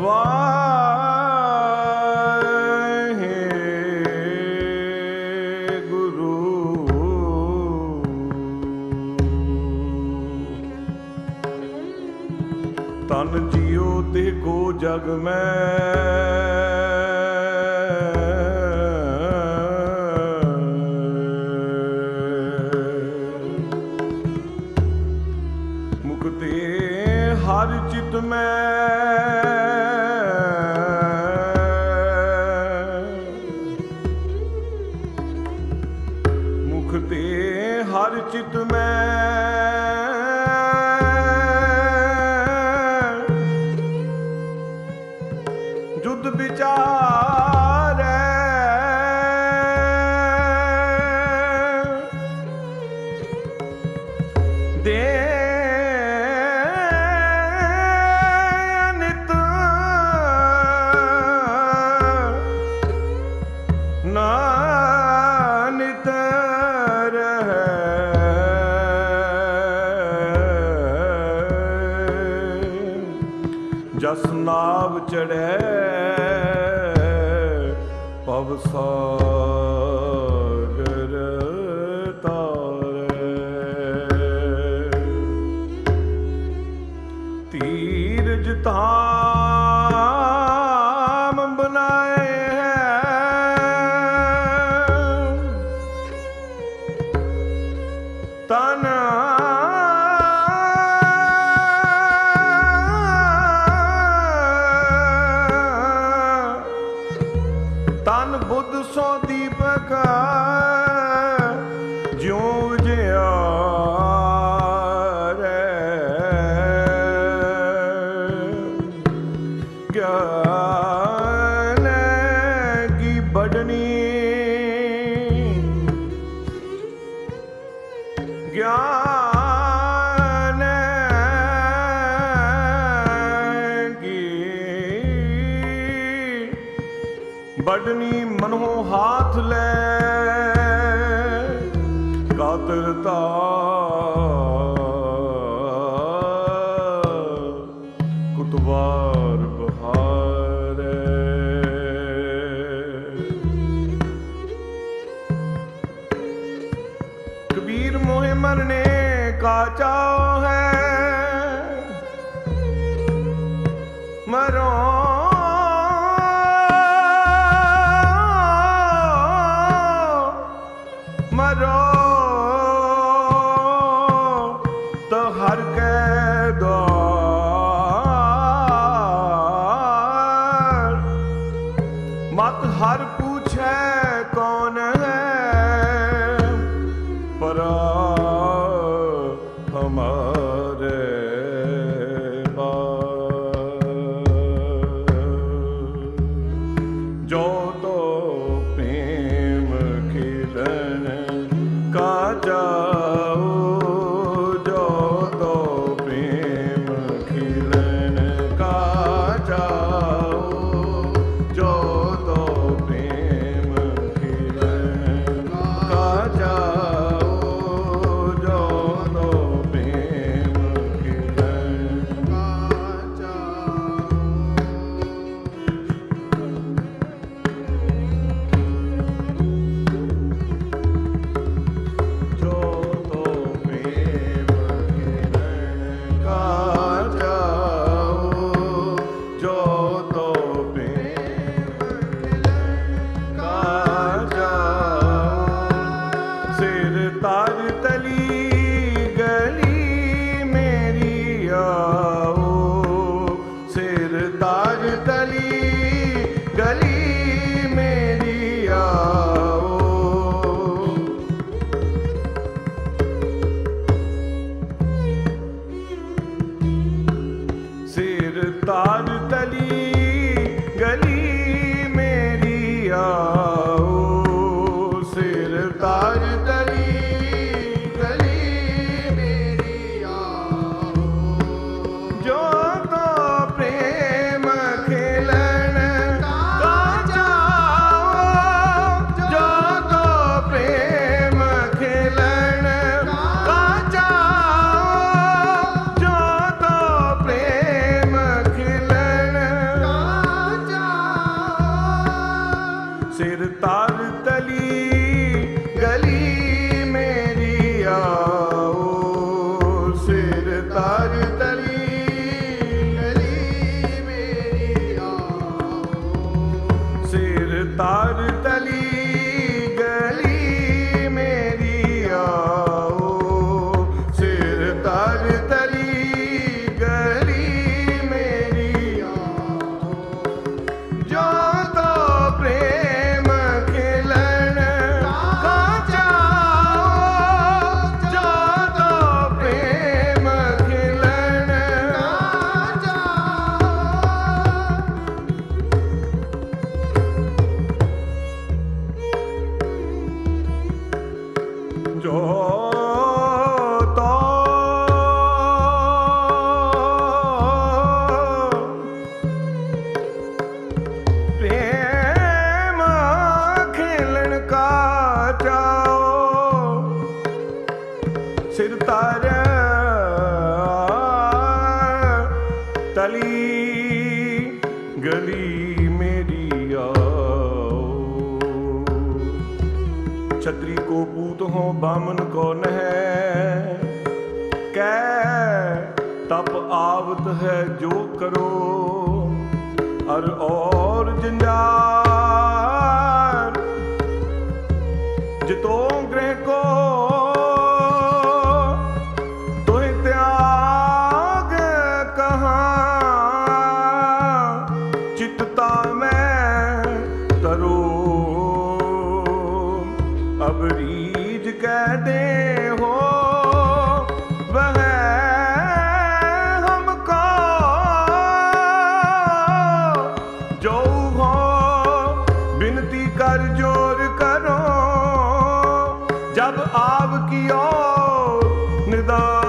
와. tudo bem ਜਸ ਨਾਮ ਚੜੈ ਪਵ Пока! Bhagavata head Natalie. da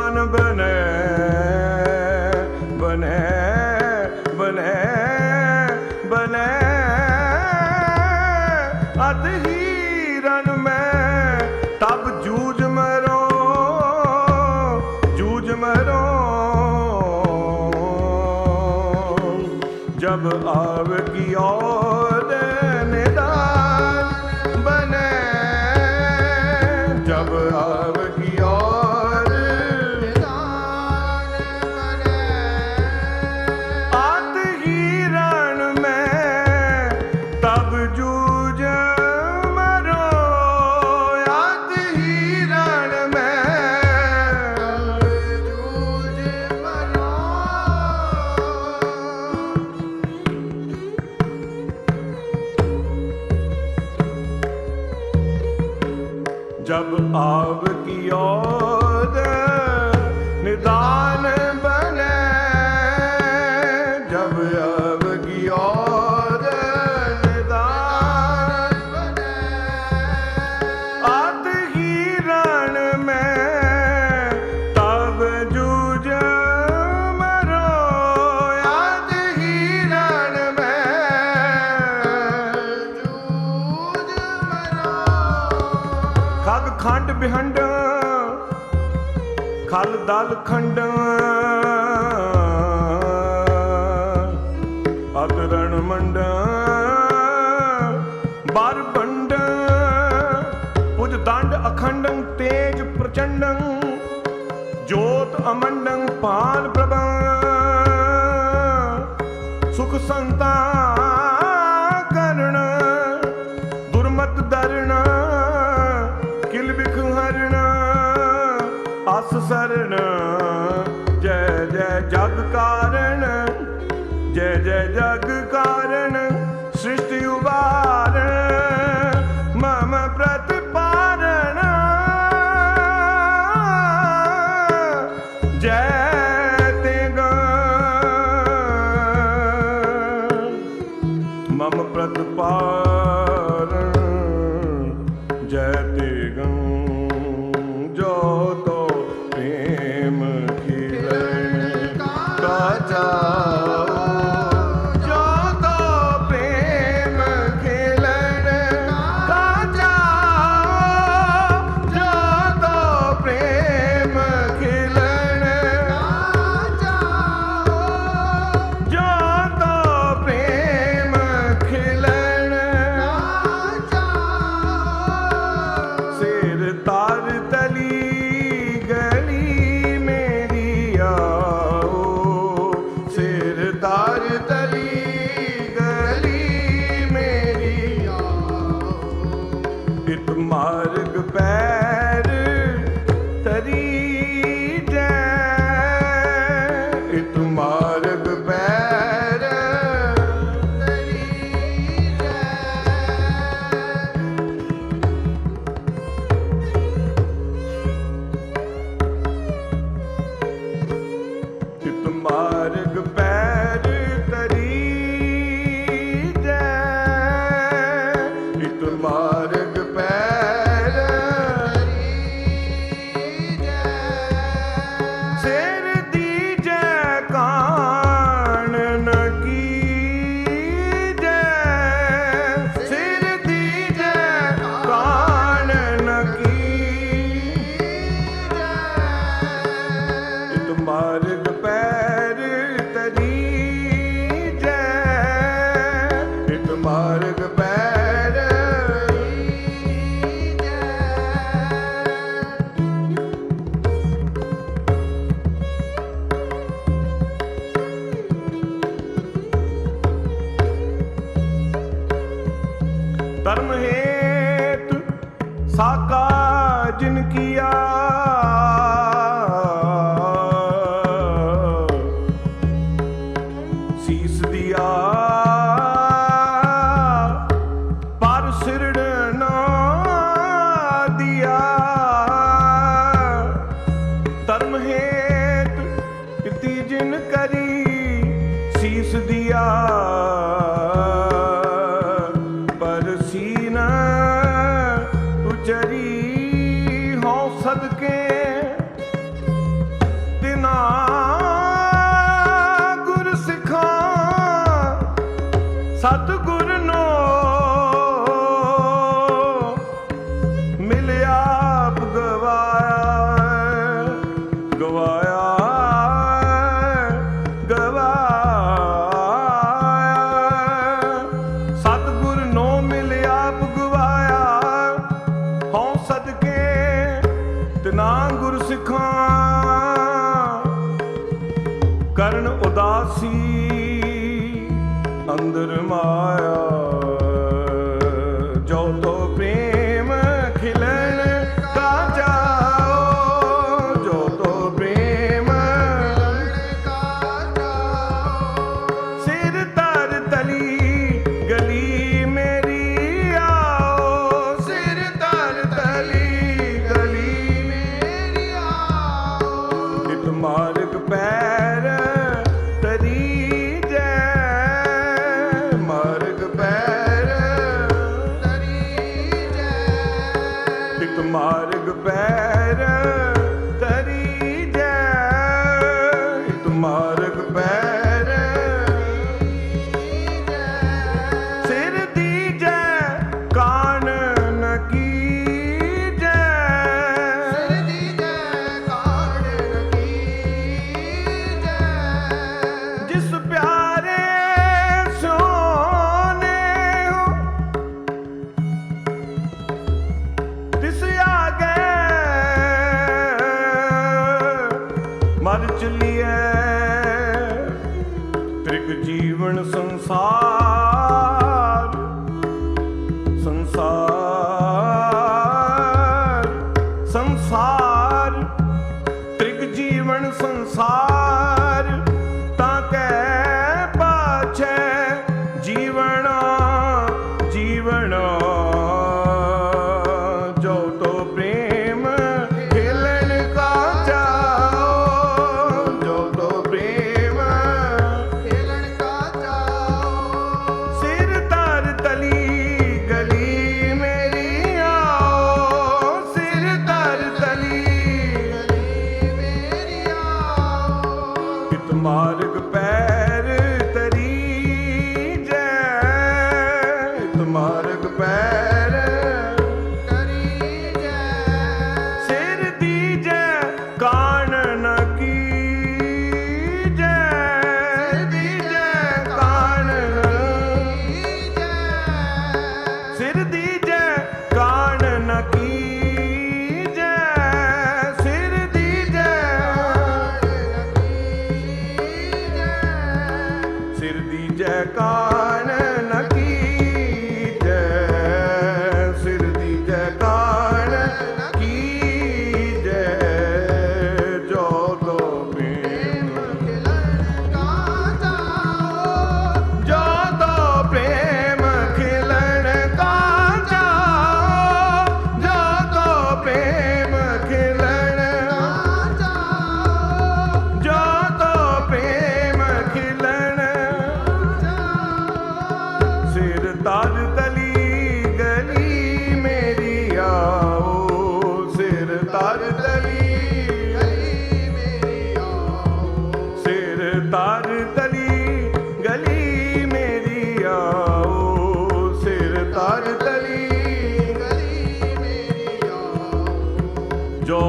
ਬਿਹੰਡਾਂ, ਖਲ ਦਲ ਖੰਡਾਂ। ਅਦਰਣ ਮੰਡਾਂ, ਬਰ ਬੰਡਾਂ। ਪੁਜ ਦੰਡ ਅਖੰਡੰ ਤੇਜ ਪ੍ਰਚੰਡੰ, ਜੋਤ ਅਮੰਡੰ ਪਾਲ ਪ੍ਰਭਾ। ਸੁਖ ਸੰਤਾ ਪ੍ਰਤਪਾ जिन किया ਸੀਸ ਦਿਆ। ਪਰ ਸਿਰੜ ਨਾ ਦਿਆ। ਧਰਮ ਹੇਤ ਇਤੀ ਕਰੀ ਸੀਸ ਦਿਆ। assim.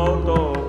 Santo